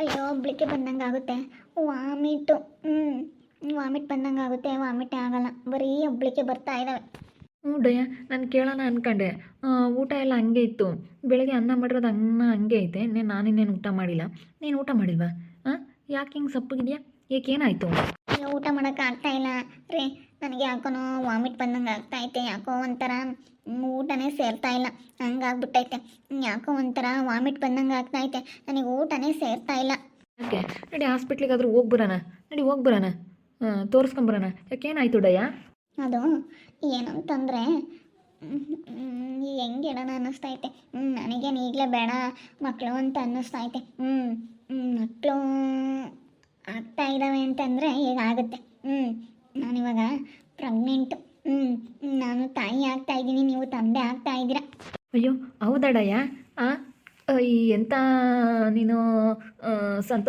ಅಯ್ಯೋ ಒಬ್ಳಿಕೆ ಬಂದಂಗೆ ಆಗುತ್ತೆ. ವಾಮಿಟು. ಹ್ಞೂ ವಾಮಿಟ್ ಬಂದಂಗೆ ಆಗುತ್ತೆ. ವಾಮಿಟ್ ಆಗಲ್ಲ. ಬರೀ ಒಬ್ಳಿಕೆ ಬರ್ತಾ ಇದ್ದಾವೆ ಹ್ಞೂ ಡಯ್ಯ ನಾನು ಕೇಳೋಣ ಅಂದ್ಕೊಂಡೆ ಊಟ ಎಲ್ಲ ಹಂಗೆ ಇತ್ತು. ಬೆಳಗ್ಗೆ ಅನ್ನ ಮಾಡಿರೋದು ಅನ್ನ ಹಂಗೆ ಐತೆ. ನೀನು ನಾನಿನ್ನೇನು ಊಟ ಮಾಡಿಲ್ಲ. ನೀನು ಊಟ ಮಾಡಿಲ್ವಾ? ಹಾಂ ಯಾಕೆ ಹಿಂಗೆ ಸಪ್ಪಗಿದೆಯಾ? ಏಕೇನಾಯಿತು ಏನಾಯಿತು? ಊಟ ಮಾಡೋಕ್ಕಾಗ್ತಾ ಇಲ್ಲ. ರೀ ನನಗೆ ಯಾಕೋನೋ ವಾಮಿಟ್ ಬಂದಂಗೆ ಆಗ್ತಾ ಐತೆ ಯಾಕೋ ಒಂಥರ ಊಟನೇ ಸೇರ್ತಾ ಇಲ್ಲ ಹಂಗಾಗ್ಬಿಟ್ಟೈತೆ ಯಾಕೋ ಒಂಥರ ವಾಮಿಟ್ ಬಂದಂಗೆ ಆಗ್ತಾ ಐತೆ ನನಗೆ ಊಟನೇ ಸೇರ್ತಾ ಇಲ್ಲ. ಓಕೆ ನಡಿ ಹಾಸ್ಪಿಟ್ಲಿಗಾದ್ರೂ ಹೋಗಿ ಬರೋಣ ನಡಿ ಹೋಗಿ ಬರೋಣ. ತೋರಿಸ್ಕೊಂಬರೋಣ ಯಾಕೆ ಏನಾಯಿತು ಡಯ್ಯ? ಅದು ಏನಂತಂದರೆ ಹೆಂಗೆ ಇಡೋಣ ಅನ್ನಿಸ್ತೈತೆ ಹ್ಞೂ ನನಗೇನು ಈಗಲೇ ಬೇಡ ಮಕ್ಕಳು ಅಂತ ಅನ್ನಿಸ್ತೈತೆ ಹ್ಞೂ ಮಕ್ಕಳು ಆಗ್ತಾ ಇದ್ದಾವೆ ಅಂತಂದರೆ ಈಗ ಆಗುತ್ತೆ ಹ್ಞೂ ನಾನಿವಾಗ ಪ್ರೆಗ್ನೆಂಟು ಹ್ಞೂ ನಾನು ತಾಯಿ ಆಗ್ತಾ ಇದ್ದೀನಿ ನೀವು ತಂದೆ ಆಗ್ತಾ ಇದ್ದೀರಾ ಅಯ್ಯೋ ಹೌದಡಯ್ಯ ಆ ಆ, ಈ ಎಂಥ ನೀನು ಆ,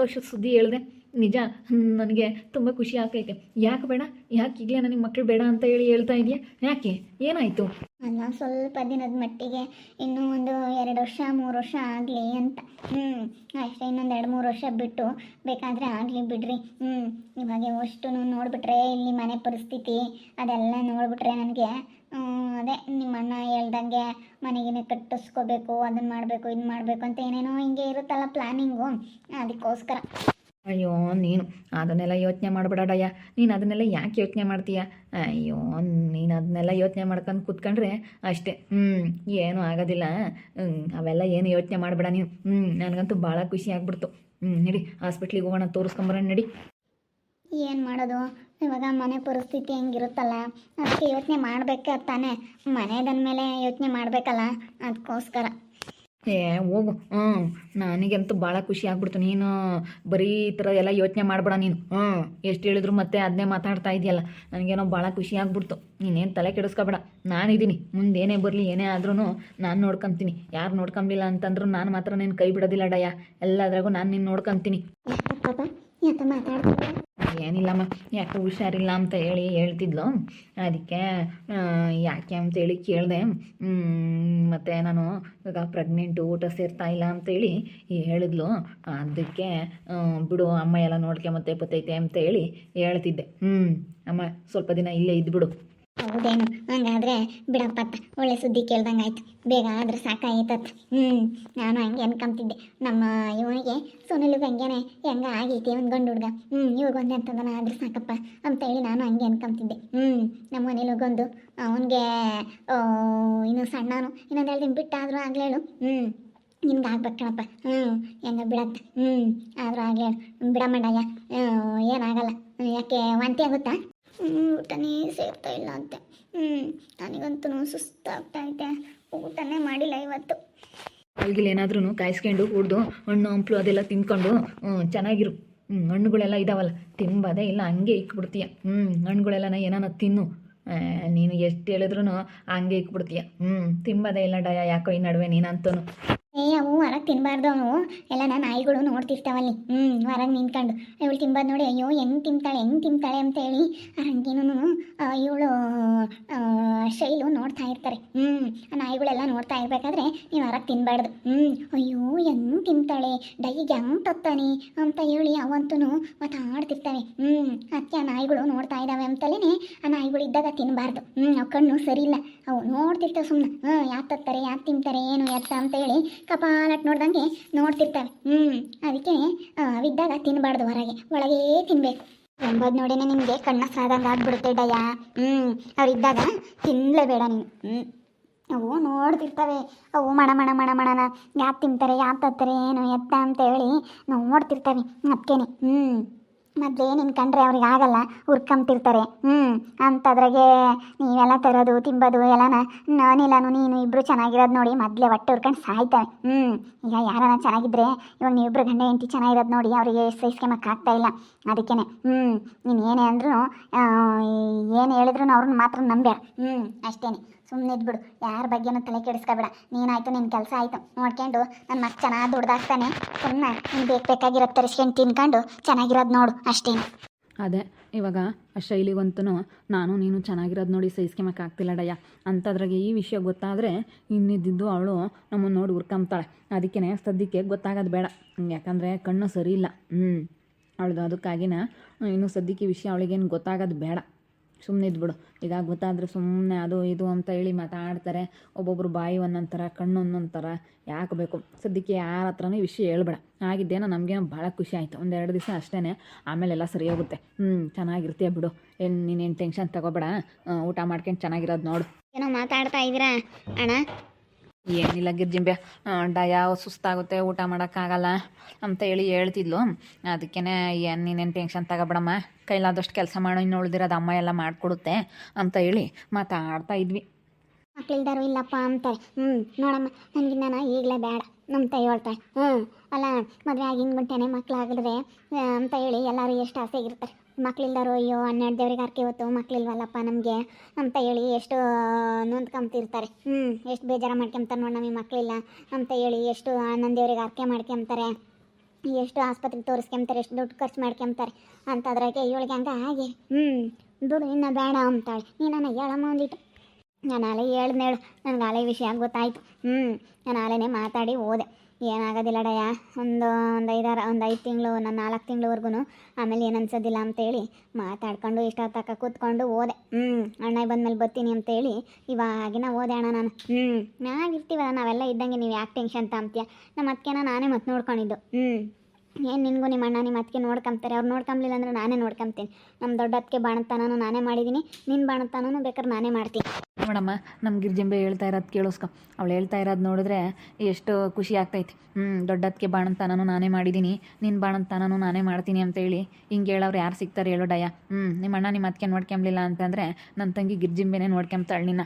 ಸಂತೋಷದ ಸುದ್ದಿ ಹೇಳಿದೆ, ನಿಜ ನನಗೆ ತುಂಬ ಖುಷಿ ಆಗ್ತೈತೆ. ಯಾಕೆ ಬೇಡ? ಯಾಕೆ ಈಗಲೇ ನನಗೆ ಮಕ್ಕಳು ಬೇಡ ಅಂತ ಹೇಳಿ ಹೇಳ್ತಾ ಇದೆಯಾ? ಯಾಕೆ? ಏನಾಯಿತು? ಅಲ್ಲ, ಸ್ವಲ್ಪ ದಿನದ ಮಟ್ಟಿಗೆ ಇನ್ನೂ ಒಂದು ಎರಡು ವರ್ಷ, ಮೂರು ವರ್ಷ ಆಗಲಿ ಅಂತ. ಹ್ಞೂ ಅಷ್ಟೇ, ಇನ್ನೊಂದು ಎರಡು, ಮೂರು ವರ್ಷ ಬಿಟ್ಟು ಬೇಕಾದರೆ ಆಗಲಿ ಬಿಡ್ರಿ. ಹ್ಞೂ ಇವಾಗ ಅಷ್ಟು ನೋಡಿಬಿಟ್ರೆ ಇಲ್ಲಿ ಮನೆ ಪರಿಸ್ಥಿತಿ ಅದೆಲ್ಲ ನೋಡಿಬಿಟ್ರೆ ನನಗೆ ಅದೇ ನಿಮ್ಮ ಅಣ್ಣ ಹೇಳ್ದಂಗೆ ಮನೆಗಿನ ಕಟ್ಟಿಸ್ಕೋಬೇಕು ಅದನ್ನು ಮಾಡಬೇಕು, ಇದು ಮಾಡಬೇಕು ಅಂತ ಏನೇನೋ ಹಿಂಗೆ ಇರುತ್ತಲ್ಲ ಪ್ಲ್ಯಾನಿಂಗು ಅದಕ್ಕೋಸ್ಕರ. ಅಯ್ಯೋ, ನೀನು ಅದನ್ನೆಲ್ಲ ಯೋಚನೆ ಮಾಡಬೇಡಯ್ಯ ನೀನು ಅದನ್ನೆಲ್ಲ ಯಾಕೆ ಯೋಚನೆ ಮಾಡ್ತೀಯ? ಅಯ್ಯೋ, ನೀನು ಅದನ್ನೆಲ್ಲ ಯೋಚನೆ ಮಾಡ್ಕೊಂಡು ಕೂತ್ಕೊಂಡ್ರೆ ಅಷ್ಟೇ. ಹ್ಞೂ ಏನೂ ಆಗೋದಿಲ್ಲ. ಅವೆಲ್ಲ ಏನು ಯೋಚನೆ ಮಾಡಬೇಡ ನೀನು. ಹ್ಞೂ ನನಗಂತೂ ಭಾಳ ಖುಷಿ ಆಗ್ಬಿಡ್ತು. ಹ್ಞೂ ನಡಿ ಹಾಸ್ಪಿಟ್ಲಿಗೆ ಹೋಗೋಣ, ತೋರಿಸ್ಕೊಂಬರೋಣ ನಡಿ. ಏನು ಮಾಡೋದು? ಇವಾಗ ಮನೆ ಪರಿಸ್ಥಿತಿ ಹೆಂಗಿರುತ್ತಲ್ಲ? ಅದಕ್ಕೆ ಯೋಚನೆ ಮಾಡಬೇಕು ತಾನೇ. ಮನೆದಂದಮೇಲೆ ಯೋಚನೆ ಮಾಡಬೇಕಲ್ಲ? ಅದಕ್ಕೋಸ್ಕರ ಏ ಹೋಗು. ಹ್ಞೂ ನನಗಂತೂ ಭಾಳ ಖುಷಿ ಆಗ್ಬಿಡ್ತು. ನೀನು ಬರೀ ಈ ಥರ ಎಲ್ಲ ಯೋಚನೆ ಮಾಡಬೇಡ ನೀನು. ಹ್ಞೂ ಎಷ್ಟು ಹೇಳಿದ್ರು ಮತ್ತೆ ಅದನ್ನೇ ಮಾತಾಡ್ತಾ ಇದೆಯಲ್ಲ. ನನಗೇನೋ ಭಾಳ ಖುಷಿ ಆಗ್ಬಿಡ್ತು. ನೀನೇನು ತಲೆ ಕೆಡಿಸ್ಕೊಬೇಡ. ನಾನಿದ್ದೀನಿ. ಮುಂದೆ ಏನೇ ಬರಲಿ ಏನೇ ಆದ್ರೂ ನಾನು ನೋಡ್ಕೊತೀನಿ. ಯಾರು ನೋಡ್ಕೊಂಬಿಲ್ಲ ಅಂತಂದ್ರೂ ನಾನು ಮಾತ್ರ ನೀನು ಕೈ ಬಿಡೋದಿಲ್ಲ ಡಯ್ಯ. ಎಲ್ಲದ್ರಾಗೂ ನಾನು ನೀನು ನೋಡ್ಕೊಂತೀನಿ. ಪಾಪ ಮಾತಾಡ್ತಿದ್ದೆ? ಏನಿಲ್ಲಮ್ಮ, ಯಾಕೆ ಹುಷಾರಿಲ್ಲ ಅಂತ ಹೇಳಿ ಹೇಳ್ತಿದ್ಲು. ಅದಕ್ಕೆ ಯಾಕೆ ಅಂತೇಳಿ ಕೇಳಿದೆ. ಮತ್ತು ನಾನು ಇವಾಗ ಪ್ರೆಗ್ನೆಂಟು ಊಟ ಸೇರ್ತಾ ಇಲ್ಲ ಅಂತೇಳಿ ಹೇಳಿದ್ಲು. ಅದಕ್ಕೆ ಬಿಡು, ಅಮ್ಮ ಎಲ್ಲ ನೋಡ್ಕೊಂಬತ್ತೆ ಬತ್ತೈತೆ ಅಂತ ಹೇಳಿ ಹೇಳ್ತಿದ್ದೆ. ಹ್ಞೂ ಅಮ್ಮ, ಸ್ವಲ್ಪ ದಿನ ಇಲ್ಲೇ ಇದ್ಬಿಡು. ಹೌದೇನು? ಹಂಗಾದ್ರೆ ಬಿಡಪ್ಪತ್ತ ಒಳ್ಳೆ ಸುದ್ದಿ ಕೇಳ್ದಂಗೆ ಆಯ್ತು. ಬೇಗ ಆದ್ರೆ ಸಾಕಾಯ್ತತ್. ಹ್ಞೂ ನಾನು ಹಂಗೆ ಅನ್ಕೊಂತಿದ್ದೆ ನಮ್ಮ ಇವನಿಗೆ ಸೋನಲಿಗೆ ಹಂಗೇನೆ ಹೆಂಗ ಆಗೈತಿ ಒಂದು ಗಂಡು ಹುಡ್ಗ. ಹ್ಞೂ ಒಂದೇ ಅಂತದನ, ಆದ್ರೆ ಸಾಕಪ್ಪ ಅಂತ ಹೇಳಿ ನಾನು ಹಂಗೆ ಅನ್ಕೊಂತಿದ್ದೆ ಹ್ಞೂ ನಮ್ಮ ಮನೇಲಿ ಹೋಗೊಂದು ಅವನಿಗೆ ಇನ್ನು ಸಣ್ಣನು ಇನ್ನೊಂದು ಎರಡು ದಿನ ಬಿಟ್ಟಾದರೂ ಆಗ್ಲೇಳು. ಹ್ಞೂ ನಿಮ್ಗೆ ಆಗ್ಬೇಕು ಕಣಪ್ಪ. ಹ್ಞೂ ಹೆಂಗ ಬಿಡತ್ತ? ಹ್ಞೂ ಆದರೂ ಆಗ್ಲೇಳು. ಬಿಡಮ್ಮಣ್ಣಯ್ಯ ಏನಾಗಲ್ಲ. ಯಾಕೆ ವಾಂತಿ ಆಗುತ್ತಾ? ಊಟನೇ ಸೇರ್ತಾ ಇಲ್ಲ ಅಂತೆ ಹ್ಞೂ ನನಗಂತೂ ಸುಸ್ತಾಗ್ತಾ ಇದೆ ಊಟನೇ ಮಾಡಿಲ್ಲ ಇವತ್ತು. ಅಲ್ಗಿಲ್ ಏನಾದ್ರೂ ಕಾಯಿಸ್ಕೊಂಡು ಕುಡ್ದು, ಹಣ್ಣು, ಹಂಪ್ಲು ಅದೆಲ್ಲ ತಿನ್ಕೊಂಡು ಹ್ಞೂ ಚೆನ್ನಾಗಿರು. ಹಣ್ಣುಗಳೆಲ್ಲ ಇದಾವಲ್ಲ ತಿಂಬದೇ ಇಲ್ಲ, ಹಂಗೆ ಇಕ್ಬಿಡ್ತೀಯ. ಹ್ಞೂ ಹಣ್ಣುಗಳೆಲ್ಲ ಏನಾನ ತಿನ್ನು. ನೀನು ಎಷ್ಟು ಹೇಳಿದ್ರು ಹಂಗೆ ಇಕ್ಬಿಡ್ತೀಯ. ಹ್ಞೂ ತಿಂಬದೇ ಇಲ್ಲ ಡಯ, ಯಾಕೋ ಈ ನಡುವೆ ನೀನಂತೂ ಏ ಅವು ಹೊರಗೆ ತಿನ್ನಬಾರ್ದು ಅವು ಎಲ್ಲ ನಾನು ನಾಯಿಗಳು ನೋಡ್ತಿರ್ತಾವಲ್ಲಿ. ಹ್ಞೂ ಹೊರಗೆ ನಿಂತ್ಕೊಂಡು. ಇವಳು ತಿನ್ಬಾರ್ದು ನೋಡಿ, ಅಯ್ಯೋ, ಹೆಂಗೆ ತಿಂತಾಳೆ ಹೆಂಗೆ ತಿಂತಾಳೆ ಅಂತ ಹೇಳಿ ಹಂಗೇನು ಇವಳು ಶೈಲು ನೋಡ್ತಾ ಇರ್ತಾರೆ. ಹ್ಞೂ ಆ ನಾಯಿಗಳೆಲ್ಲ ನೋಡ್ತಾ ಇರಬೇಕಾದ್ರೆ ನೀವು ಹೊರಗೆ ತಿನ್ನಬಾರ್ದು ಹ್ಞೂ ಅಯ್ಯೋ, ಹೆಂಗೆ ತಿಂತಾಳೆ ಡೈಗೆ ಹೆಂಗೆ ತತ್ತಾನೆ ಅಂತ ಹೇಳಿ ಅವಂತೂ ಮಾತಾಡ್ತಿರ್ತವೆ ಹ್ಞೂ ಅದಕ್ಕೆ ಆ ನಾಯಿಗಳು ನೋಡ್ತಾ ಇದ್ದಾವೆ ಅಂತಲೇ ಆ ನಾಯಿಗಳು ಇದ್ದಾಗ ತಿನ್ನಬಾರ್ದು ಹ್ಞೂ ಅವು ಕಣ್ಣು ಸರಿ ಇಲ್ಲ ಅವು ನೋಡ್ತಿರ್ತಾವೆ ಸುಮ್ಮನೆ ಹ್ಞೂ ಯಾಕೆ ತತ್ತಾರೆ, ಯಾಕೆ ತಿಂತಾರೆ ಏನು ಎತ್ತ ಅಂತ ಹೇಳಿ ಕಪಾಲಟ್ ನೋಡ್ದಂಗೆ ನೋಡ್ತಿರ್ತವೆ ಹ್ಞೂ ಅದಕ್ಕೆ ಅವಿದ್ದಾಗ ತಿನ್ನಬಾರ್ದು ಹೊರಗೆ. ಒಳಗೇ ತಿನ್ನಬೇಕು ಎಂಬುದು ನೋಡಿನೇ ನಿಮಗೆ ಕಣ್ಣ ಸಾದಂಗೆ ಆಗ್ಬಿಡುತ್ತೆ ಡಯ್ಯ. ಹ್ಞೂ ಅವರಿದ್ದಾಗ ತಿನ್ನಲೇಬೇಡ ನೀನು. ಹ್ಞೂ ಅವು ನೋಡ್ತಿರ್ತವೆ. ಅವು ಮಣ ಮಣ ಮಣ, ಮಣನ ಯಾಕೆ ತಿಂತಾರೆ, ಯಾಕೆ ತತ್ತಾರೆ ಏನು ಎತ್ತ ಅಂತ ಹೇಳಿ ನೋಡ್ತಿರ್ತವೆ. ಅದಕ್ಕೇನೆ. ಹ್ಞೂ ಮೊದಲೇ ಕಂಡ್ರೆ ಅವ್ರಿಗೆ ಆಗಲ್ಲ ಹುರ್ಕೊಂತಿರ್ತಾರೆ ಹ್ಞೂ ಅಂಥದ್ರಾಗೆ ನೀವೆಲ್ಲ ತರೋದು, ತಿಂಬೋದು, ಎಲ್ಲನ, ನಾನಿಲ್ಲನು, ನೀನು ಇಬ್ಬರು ಚೆನ್ನಾಗಿರೋದು ನೋಡಿ ಮೊದಲೇ ಹೊಟ್ಟೆ ಹುರ್ಕೊಂಡು ಸಾಯ್ತವೆ. ಹ್ಞೂ ಈಗ ಯಾರನ ಚೆನ್ನಾಗಿದ್ರೆ ಇವಾಗ ನೀವಿಬ್ರು ಗಂಡ ಹೆಂಡತಿ ಚೆನ್ನಾಗಿರೋದು ನೋಡಿ ಅವರಿಗೆ ಆಗ್ತಾ ಇಲ್ಲ. ಅದಕ್ಕೇ ಹ್ಞೂ ನೀನು ಏನೇ ಅಂದ್ರೂ ಏನು ಹೇಳಿದ್ರು ಅವ್ರನ್ನ ಮಾತ್ರ ನಂಬ್ಯಾರ. ಹ್ಞೂ ಅಷ್ಟೇ ಸುಮ್ಮನೆ ಇದ್ಬಿಡು. ಯಾರ ಬಗ್ಗೆನೂ ತಲೆ ಕೆಡಿಸ್ಕೊಬೇಡ. ನೀನಾಯ್ತು ನಿನ್ನ ಕೆಲಸ ಆಯಿತು. ನೋಡ್ಕೊಂಡು ನನ್ನ ಮಕ್ಕ ಚೆನ್ನಾಗಿ ದುಡ್ದಾಕ್ತಾನೆ. ಸುಮ್ಮನೆ ನೀನು ಬೇಕು ಬೇಕಾಗಿರೋದು ತರಿಸ್ಕೊಂಡು ತಿನ್ಕೊಂಡು ಚೆನ್ನಾಗಿರೋದು ನೋಡು ಅಷ್ಟೇ. ಅದೇ, ಇವಾಗ ಆ ಶೈಲಿಗಂತೂ ನಾನು ನೀನು ಚೆನ್ನಾಗಿರೋದು ನೋಡಿ ಸಹಿಸ್ಕೊಂಬಕ್ಕಾಗ್ತಿಲ್ಲ ಡಯ್ಯ. ಅಂಥದ್ರಾಗೆ ಈ ವಿಷಯ ಗೊತ್ತಾದರೆ ಇನ್ನಿದ್ದಿದ್ದು ಅವಳು ನಮ್ಮನ್ನು ನೋಡಿ ಹುರ್ಕೊಂಬ್ತಾಳೆ. ಅದಕ್ಕೆ ಸದ್ಯಕ್ಕೆ ಗೊತ್ತಾಗೋದು ಬೇಡ. ಯಾಕಂದರೆ ಕಣ್ಣು ಸರಿ ಇಲ್ಲ. ಹ್ಞೂ ಅವಳದು ಅದಕ್ಕಾಗಿನ ಇನ್ನು ಸದ್ಯಕ್ಕೆ ವಿಷಯ ಅವಳಿಗೇನು ಗೊತ್ತಾಗೋದು ಬೇಡ. ಸುಮ್ಮನೆ ಇದ್ಬಿಡು. ಈಗ ಗೊತ್ತಾದರೆ ಸುಮ್ಮನೆ ಅದು ಇದು ಅಂತ ಹೇಳಿ ಮಾತಾಡ್ತಾರೆ. ಒಬ್ಬೊಬ್ರು ಬಾಯಿ ಒಂದೊಂಥರ ಥರ ಕಣ್ಣು ಒಂದೊಂದು ಥರ ಯಾಕೆ ಬೇಕು? ಸದ್ಯಕ್ಕೆ ಯಾರ ಹತ್ರನೂ ವಿಷಯ ಹೇಳ್ಬೇಡ. ಆಗಿದ್ದೇನೋ ನಮಗೇನೋ ಭಾಳ ಖುಷಿ ಆಯಿತು. ಒಂದೆರಡು ದಿವಸ ಅಷ್ಟೇ ಆಮೇಲೆ ಎಲ್ಲ ಸರಿ ಹೋಗುತ್ತೆ. ಹ್ಞೂ ಚೆನ್ನಾಗಿರ್ತೀಯ ಬಿಡು. ಏನು, ನೀನೇನು ಟೆನ್ಷನ್ ತಗೋಬೇಡ. ಊಟ ಮಾಡ್ಕೊಂಡು ಚೆನ್ನಾಗಿರೋದು ನೋಡು. ಏನೋ ಮಾತಾಡ್ತಾ ಇದ್ದೀರಾ ಅಣ್ಣ ಏನಿಲ್ಲ ಗಿರ್ಜಿಂಬೆ ಡಯ ಸುಸ್ತಾಗುತ್ತೆ, ಊಟ ಮಾಡೋಕ್ಕಾಗಲ್ಲ ಅಂತ ಹೇಳಿ ಹೇಳ್ತಿದ್ಲು. ಅದಕ್ಕೇ ಏನು, ನೀನೇನು ಟೆನ್ಷನ್ ತಗೋಬೇಡಮ್ಮ, ಕೈಲಾದಷ್ಟು ಕೆಲಸ ಮಾಡೋ ಇನ್ನು ಉಳಿದಿರೋದು ಅಮ್ಮ ಎಲ್ಲ ಮಾಡಿಕೊಡುತ್ತೆ ಅಂತ ಹೇಳಿ ಮಾತಾಡ್ತಾ ಇದ್ವಿ. ಮಕ್ಳಿಲ್ದಾರು ಇಲ್ಲಪ್ಪ ಅಂತಾರೆ. ಹ್ಞೂ ನೋಡಮ್ಮ, ನನಗೆ ನಾನು ಈಗಲೇ ಬೇಡ ನಮ್ಮ ತಾಯಿ ಹೇಳ್ತಾಳೆ ಹ್ಞೂ ಅಲ್ಲ, ಮದುವೆ ಆಗಿನ ಬಿಟ್ಟೇನೆ ಮಕ್ಕಳಾಗಿದ್ರೆ ಅಂತ ಹೇಳಿ ಎಲ್ಲರೂ ಎಷ್ಟು ಆಸೆ ಇರ್ತಾರೆ. ಮಕ್ಕಳಿಲ್ದಾರು ಅಯ್ಯೋ, ಹನ್ನೆರಡು ದೇವ್ರಿಗೆ ಹರಕೆ ಹೊತ್ತು ಮಕ್ಕಳಿಲ್ವಲ್ಲಪ್ಪ ನಮಗೆ ಅಂತ ಹೇಳಿ ಎಷ್ಟು ನೊಂದ್ಕೊಂತಿರ್ತಾರೆ ಹ್ಞೂ ಎಷ್ಟು ಬೇಜಾರು ಮಾಡ್ಕೊಂತಾರೆ ನೋಡಿ ನಮಗೆ ಮಕ್ಕಳಿಲ್ಲ ಅಂತ ಹೇಳಿ ಎಷ್ಟು ಹನ್ನೊಂದು ದೇವ್ರಿಗೆ ಹರಕೆ ಮಾಡ್ಕೊಂತಾರೆ ಎಷ್ಟು ಆಸ್ಪತ್ರೆಗೆ ತೋರಿಸ್ಕೊಂತಾರೆ ಎಷ್ಟು ದುಡ್ಡು ಖರ್ಚು ಮಾಡ್ಕೊಂತಾರೆ ಅಂತದ್ರಾಗೆ ಇವಳಿಗೆ ಹಂಗೆ ಹಾಗೆ. ಹ್ಞೂ ದುಡ್ಡು ಇನ್ನೂ ಬೇಡ ಅಂತಾಳೆ. ನೀನು ಹೇಳಮ್ಮ ಒಂದಿಟ್ಟು ನಾನು ಆಲೆ ಹೇಳ್ದೇಳು ನನಗೆ ಆಲೆ ವಿಷಯ ಗೊತ್ತಾಯ್ತು. ಹ್ಞೂ ನಾನು ಆಲೆನೇ ಮಾತಾಡಿ ಹೋದೆ. ಏನಾಗೋದಿಲ್ಲ ಡಯ್ಯ. ಒಂದು ಒಂದು ಐದಾರು, ಒಂದು ಐದು ತಿಂಗಳು ನಾನು ನಾಲ್ಕು ತಿಂಗಳವರೆಗೂ ಆಮೇಲೆ ಏನು ಅನ್ಸೋದಿಲ್ಲ ಅಂತೇಳಿ ಮಾತಾಡ್ಕೊಂಡು ಇಷ್ಟ ತಕ್ಕ ಕೂತ್ಕೊಂಡು ಹೋದೆ. ಹ್ಞೂ ಅಣ್ಣ ಬಂದಮೇಲೆ ಬರ್ತೀನಿ ಅಂತೇಳಿ ಇವಾಗಿನ ಓದೆ ಅಣ್ಣ ನಾನು. ಹ್ಞೂ ನಾಗಿರ್ತೀವಲ್ಲ ನಾವೆಲ್ಲ ಇದ್ದಂಗೆ ನೀವು ಯಾಕೆ ಟೆನ್ಷನ್ ತಾಂತೀಯ ನಮ್ಮ ಅದಕ್ಕೆ ನಾನೇ ಮತ್ತೆ ನೋಡ್ಕೊಂಡಿದ್ದು. ಹ್ಞೂ ಏನು ನಿನಗೂ ನಿಮ್ಮ ಅಣ್ಣ ನಿಮ್ಮ ಅತ್ತಿಗೆ ನೋಡ್ಕೊಂತಾರೆ ಅವ್ರು ನೋಡ್ಕೊಂಬ್ಲಿಲ್ಲ ಅಂದ್ರೆ ನಾನೇ ನೋಡ್ಕೊಂತೀನಿ ನಮ್ಮ ದೊಡ್ಡ ಅತ್ತಿಗೆ ಬಾಣತನೂ ನಾನೇ ಮಾಡಿದ್ದೀನಿ ನಿನ್ನ ಬಾಣತನೂ ಬೇಕಾದ್ರೆ ನಾನೇ ಮಾಡ್ತೀನಿ. ನೋಡಮ್ಮ ನಮ್ಮ ಗಿರ್ಜಿಂಬೆ ಹೇಳ್ತಾ ಇರೋದು ಕೇಳಿಸ್ಕೊ. ಅವಳು ಹೇಳ್ತಾ ಇರೋದು ನೋಡಿದ್ರೆ ಎಷ್ಟು ಖುಷಿ ಆಗ್ತೈತಿ. ಹ್ಞೂ ದೊಡ್ಡದಕ್ಕೆ ಬಾಣಂತನೂ ನಾನೇ ಮಾಡಿದ್ದೀನಿ ನಿನ್ನ ಬಾಣಂತನೂ ನಾನೇ ಮಾಡ್ತೀನಿ ಅಂತೇಳಿ ಹಿಂಗೆ ಹೇಳೋರು ಯಾರು ಸಿಗ್ತಾರೆ ಹೇಳೋ ಡಯ. ಹ್ಞೂ ನಿಮ್ಮ ಅಣ್ಣ ನಿಮ್ಮ ಅದಕ್ಕೆ ನೋಡ್ಕೊಂಬ್ಲಿಲ್ಲ ಅಂತಂದರೆ ನನ್ನ ತಂಗಿ ಗಿರ್ಜಿಂಬೆನೇ ನೋಡ್ಕೊಂತಾಳೆ ನಿನ್ನ.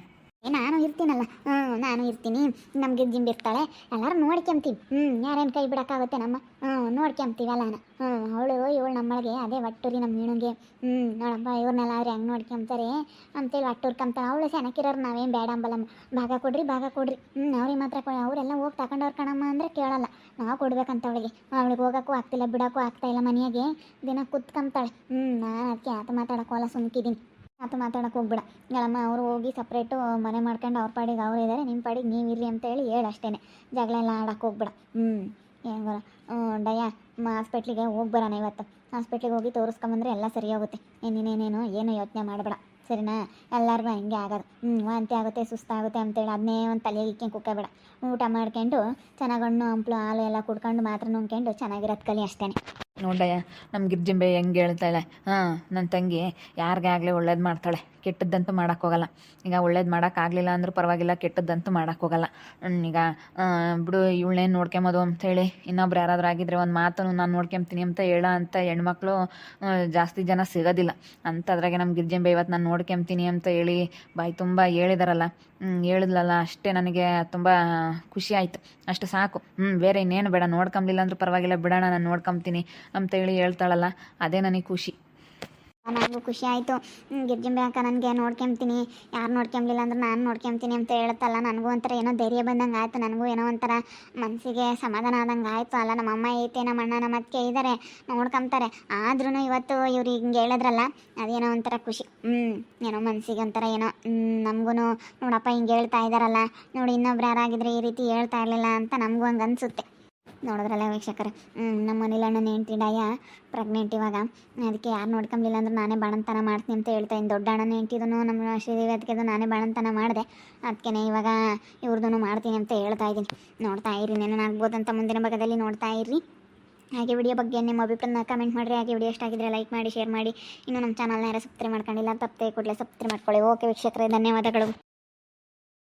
ನಾನು ಇರ್ತೀನಲ್ಲ. ಹ್ಞೂ ನಾನು ಇರ್ತೀನಿ. ನಮಗೆ ಜಿಂಬ್ ಇರ್ತಾಳೆ. ಎಲ್ಲರೂ ನೋಡ್ಕೊಂತೀವಿ. ಹ್ಞೂ ಯಾರೇನು ಕೈ ಬಿಡೋಕ್ಕಾಗುತ್ತೆ ನಮ್ಮ? ಹ್ಞೂ ನೋಡ್ಕೊಂತೀವಿ ಅಲ್ಲನ ಹ್ಞೂ ಅವಳು ಇವಳು ನಮ್ಮಳಿಗೆ, ಅದೇ ಒಟ್ಟುರಿ ನಮ್ಮ ಹೆಣ್ಣಿಗೆ ಹ್ಞೂ ನೋಡಪ್ಪ, ಇವ್ರನ್ನೆಲ್ಲ ಅವ್ರು ಹೆಂಗೆ ನೋಡ್ಕೊಂತಾರೆ? ಅಂತೇಳಿ ಒಟ್ಟು ಹುರ್ಕೊಂತಾರೆ ಅವಳು ಸೆನಕಿರೋರು ನಾವೇನು ಬೇಡ ಅಂಬಲ್ಲಮ್ಮ. ಭಾಗ ಕೊಡ್ರಿ ಭಾಗ ಕೊಡ್ರಿ. ಹ್ಞೂ ಅವ್ರಿಗೆ ಮಾತ್ರ ಕೊ ಅವರೆಲ್ಲ ಹೋಗಿ ತಗೊಂಡವ್ರು ಕಣಮ್ಮ ಅಂದರೆ ಕೇಳಲ್ಲ. ನಾವು ಕೊಡ್ಬೇಕಂತ ಅವಳಿಗೆ. ಅವಳಿಗೆ ಹೋಗೋಕ್ಕೂ ಆಗ್ತಿಲ್ಲ, ಬಿಡೋಕ್ಕೂ ಆಗ್ತಾ ಇಲ್ಲ ಮನೆಯಾಗೆ. ದಿನ ಕುತ್ಕೊಂತಾಳೆ ಹ್ಞೂ ನಾನು ಅದಕ್ಕೆ ಆತ ಮಾತಾಡೋಕ್ಕಲ್ಲ ಸುಮ್ಕಿದ್ದೀನಿ ಆತ ಮಾತಾಡೋಕೆ ಹೋಗ್ಬೇಡ. ಹೇಳಮ್ಮ ಅವರು ಹೋಗಿ ಸಪ್ರೇಟು ಮನೆ ಮಾಡ್ಕೊಂಡು ಅವ್ರ ಪಾಡಿಗೆ ಅವ್ರು ಇದ್ದಾರೆ ನಿಮ್ಮ ಪಾಡಿಗೆ ನೀವು ಇರ್ರಿ ಅಂತ ಹೇಳಿ ಅಷ್ಟೇ ಜಗಳ ಎಲ್ಲ ಆಡೋಕೆ ಹೋಗ್ಬೇಡ. ಹ್ಞೂ ಏನು ಬರ ಡಯ ಹಾಸ್ಪಿಟ್ಲಿಗೆ ಹೋಗಿ ಬರೋಣ ಇವತ್ತು. ಹಾಸ್ಪಿಟ್ಲಿಗೆ ಹೋಗಿ ತೋರಿಸ್ಕೊಂಬಂದ್ರೆ ಎಲ್ಲ ಸರಿ ಹೋಗುತ್ತೆ. ಇನ್ನೇನೇನೇನು ಏನು ಯೋಚನೆ ಮಾಡಬೇಡ. ಸರಿನಾ? ಎಲ್ಲರಿಗೂ ಹಂಗೆ ಆಗೋದು. ಹ್ಞೂ ವಾಂತಿ ಆಗುತ್ತೆ ಸುಸ್ತಾಗುತ್ತೆ ಅಂತೇಳಿ ಅದನ್ನೇ ಒಂದು ತಲೆಗೆ ಇಕ್ಕೊಂಡು ಕುಕ್ಕಬೇಡ. ಊಟ ಮಾಡ್ಕೊಂಡು, ಚೆನ್ನಾಗಿ ಹಣ್ಣು, ಹಂಪ್ಲು, ಹಾಲು ಎಲ್ಲ ಕುಡ್ಕೊಂಡು ಮಾತ್ರ ನುಂಗ್ಕೊಂಡು ಚೆನ್ನಾಗಿರೋದು ಕಲಿ ಅಷ್ಟೇ ನೋಡಯ್ಯ ನಮ್ಮ ಗಿರ್ಜಿಂಬೆ ಹೆಂಗೆ ಹೇಳ್ತಾಳೆ? ಹಾಂ ನನ್ನ ತಂಗಿ ಯಾರಿಗಾಗಲೇ ಒಳ್ಳೇದು ಮಾಡ್ತಾಳೆ. ಕೆಟ್ಟದ್ದಂತೂ ಮಾಡೋಕ್ಕೋಗಲ್ಲ ಈಗ ಒಳ್ಳೇದು ಮಾಡೋಕ್ಕಾಗಲಿಲ್ಲ ಅಂದರೂ ಪರವಾಗಿಲ್ಲ, ಕೆಟ್ಟದ್ದಂತೂ ಮಾಡೋಕ್ಕೋಗಲ್ಲ ಈಗ ಬಿಡು, ಇವಳೇನು ನೋಡ್ಕೊಂಬೋದು ಅಂಥೇಳಿ ಇನ್ನೊಬ್ರು ಯಾರಾದ್ರೂ ಆಗಿದ್ರೆ ಒಂದು ಮಾತನ್ನು ನಾನು ನೋಡ್ಕೊಂತೀನಿ ಅಂತ ಹೇಳ ಅಂತ ಹೆಣ್ಮಕ್ಳು ಜಾಸ್ತಿ ಜನ ಸಿಗೋದಿಲ್ಲ. ಅಂಥದ್ರಾಗೆ ನಮ್ಮ ಗಿರ್ಜಿಂಬೆ ಇವತ್ತು ನಾನು ನೋಡ್ಕೊಂತೀನಿ ಅಂತ ಹೇಳಿ ಬಾಯಿ ತುಂಬ ಹೇಳಿದಾರಲ್ಲ. ಹೇಳಿದ್ಲಲ್ಲ, ಅಷ್ಟೇ ನನಗೆ ತುಂಬ ಖುಷಿ ಆಯಿತು. ಅಷ್ಟು ಸಾಕು. ಹ್ಞೂ ಬೇರೆ ಇನ್ನೇನು ಬೇಡ. ನೋಡ್ಕೊಂಬಲಿಲ್ಲ ಅಂದ್ರೂ ಪರವಾಗಿಲ್ಲ. ಬಿಡೋಣ, ನಾನು ನೋಡ್ಕೊಂತೀನಿ ಅಂತ ಹೇಳಿ ಹೇಳ್ತಾಳಲ್ಲ, ಅದೇ ನನಗೆ ಖುಷಿ. ನನಗೂ ಖುಷಿ ಆಯಿತು. ಗಿರ್ಜಿಂಬೆ ಅಕ್ಕ ನನಗೆ ನೋಡ್ಕೊಂತೀನಿ ಯಾರು ನೋಡ್ಕೊಂಬಲಿಲ್ಲ ಅಂದ್ರೆ ನಾನು ನೋಡ್ಕೊಂತೀನಿ ಅಂತ ಹೇಳ್ತಲ್ಲ, ನನಗೂ ಒಂಥರ ಏನೋ ಧೈರ್ಯ ಬಂದಂಗೆ ಆಯಿತು. ನನಗೂ ಏನೋ ಒಂಥರ ಮನಸ್ಸಿಗೆ ಸಮಾಧಾನ ಆದಂಗೆ ಆಯಿತು. ಅಲ್ಲ, ನಮ್ಮ ಅಮ್ಮ ಐತೆ, ನಮ್ಮ ಅಣ್ಣ, ನಮ್ಮ ಅತ್ತಿಗೆ ಇದ್ದಾರೆ ನೋಡ್ಕೊಂತಾರೆ ಆದ್ರೂ ಇವತ್ತು ಇವ್ರು ಹಿಂಗೆ ಹೇಳಿದ್ರಲ್ಲ, ಅದೇನೋ ಒಂಥರ ಖುಷಿ. ಹ್ಞೂ ಏನೋ ಮನಸ್ಸಿಗೆ ಒಂಥರ ಏನೋ ನಮಗೂ ನೋಡಪ್ಪ ಹಿಂಗೆ ಹೇಳ್ತಾ ಇದ್ದಾರಲ್ಲ ನೋಡಿ ಇನ್ನೊಬ್ರು ಯಾರಾಗಿದ್ರೆ ಈ ರೀತಿ ಹೇಳ್ತಾ ಇರಲಿಲ್ಲ ಅಂತ ನಮಗೂ ಹಂಗೆ ಅನಿಸುತ್ತೆ. ನೋಡಿದ್ರಲ್ಲ ವೀಕ್ಷಕರು. ನಮ್ಮ ಮನೇಲಿ ಅಣ್ಣನ ಹೆಂಡ್ತಿ ಡಾಯ ಪ್ರೆಗ್ನೆಂಟ್ ಇವಾಗ. ಅದಕ್ಕೆ ಯಾರು ನೋಡ್ಕೊಂಬಿಲ್ಲ ಅಂದ್ರೆ ನಾನೇ ಬಾಣಂತನ ಮಾಡ್ತೀನಿ ಅಂತ ಹೇಳ್ತಾ ಇದ್ದೀನಿ. ದೊಡ್ಡ ಅಣ್ಣನ ಹೆಂಡ್ತಿದೂ ನಮ್ಮ ಶ್ರೀದೇವಿ ಅದಕ್ಕೆ ನಾನೇ ಬಾಣಂತನ ಮಾಡಿದೆ. ಅದಕ್ಕೆ ಇವಾಗ ಇವ್ರದ್ದು ಮಾಡ್ತೀನಿ ಅಂತ ಹೇಳ್ತಾ ಇದ್ದೀನಿ. ನೋಡ್ತಾ ಇರಿ ಅಂತ ಮುಂದಿನ ಭಾಗದಲ್ಲಿ ನೋಡ್ತಾ ಇರಿ. ಹಾಗೆ ವಿಡಿಯೋ ಬಗ್ಗೆ ನಿಮ್ಮ ಅಭಿಪ್ರಾಯನ ಕಮೆಂಟ್ ಮಾಡಿರಿ. ಹಾಗೆ ವಿಡಿಯೋ ಇಷ್ಟ ಆಗಿದ್ರೆ ಲೈಕ್ ಮಾಡಿ ಶೇರ್ ಮಾಡಿ. ಇನ್ನು ನಮ್ಮ ಚಾನಲ್ನ ಯಾರು ಸಬ್ಸ್ಕ್ರೈಬ್ ಮಾಡ್ಕೊಂಡಿಲ್ಲ ತಪ್ಪದೆ ಕೂಡಲೇ ಸಬ್ಸ್ಕ್ರೈಬ್ ಮಾಡ್ಕೊಳ್ಳಿ. ಓಕೆ ವೀಕ್ಷಕರೇ, ಧನ್ಯವಾದಗಳು.